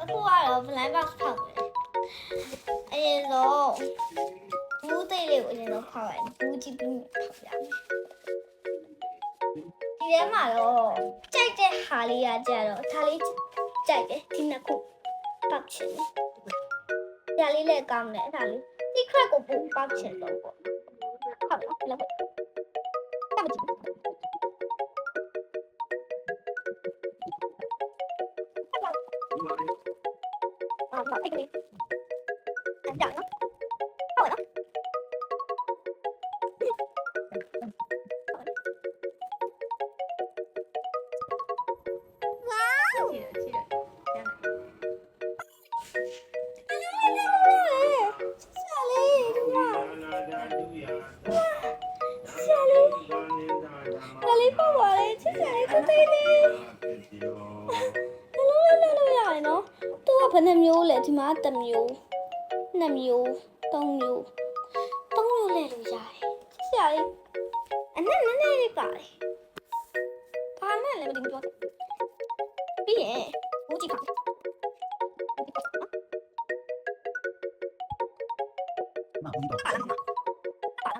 အခုကတော့ blind box ဖောက်တယ်အရင်ဆုံးဘူးသိလေးကိုအရင်ဆုံးဖောက်လိုက်ဘူးကြည့်ပြီးဖောက်ရမယ်ဒီထဲမှာတော့ကြိုက်တဲ့ဟာလေးကကြတော့ဒါလေးကြိုက်တယ်ဒီနှစ်ခုပောက်ချင်တယ်ဒါလေးလည်းကောင်းတယ်အဲ့ဒါလေး secret ကိုပို့ပောက်ချင်တော့ပေါ့ဟုတ်လားလောက်တက်မကြည့်အာမအဲ့ဒီအဲ့ဒါနော်ဟုတ်လား không bỏ tay đi anh giỏi lắm khổ lắm Charlie, Charlie, come on, Charlie, come on, Charlie. ဘယ်နှမျိုးလဲဒီမှာတစ်မျိုးနှစ်မျိုးသုံးမျိုးသုံးမျိုးလဲလို့ရတယ်ချစ်ဆရာလေးအနက်နည်းနည်းလေးပါတယ်ဘာနဲ့လဲမသိဘူးတော့ပြီးရင်ဘူးကြည့်ပါဦးပါလားပါလားပါ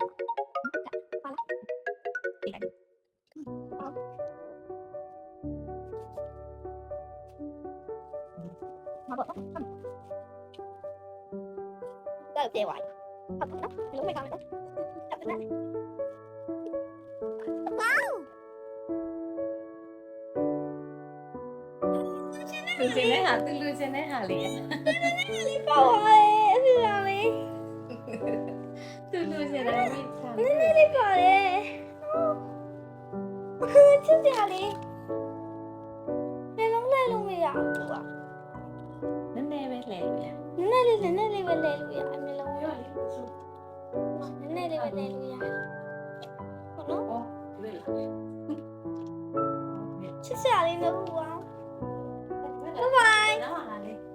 လား บบก็เจวายขอบคุณนะรู้ไม่ฟังนะขอบคุณนะว้าวลูเจเนได้หาตึงลูเจนได้หาเลยโอเยพี่เราไหมตึงดูเจเนได้ไม่ทำไม่ได้ก่อนเลยคือชื่อเจาเลยไม่ต้องได้ลงไปอยากดูอะ လဲလို့ရနည်းနည်းလေးနည်းနည်းလေးပဲလဲလို့ရအမျိုးလုံးရောနည်းနည်းလေးပဲလဲလို့ရဟုတ်နော်ဟုတ်လဲချစ်စရာလေးတော့ဘူးပါ Bye bye.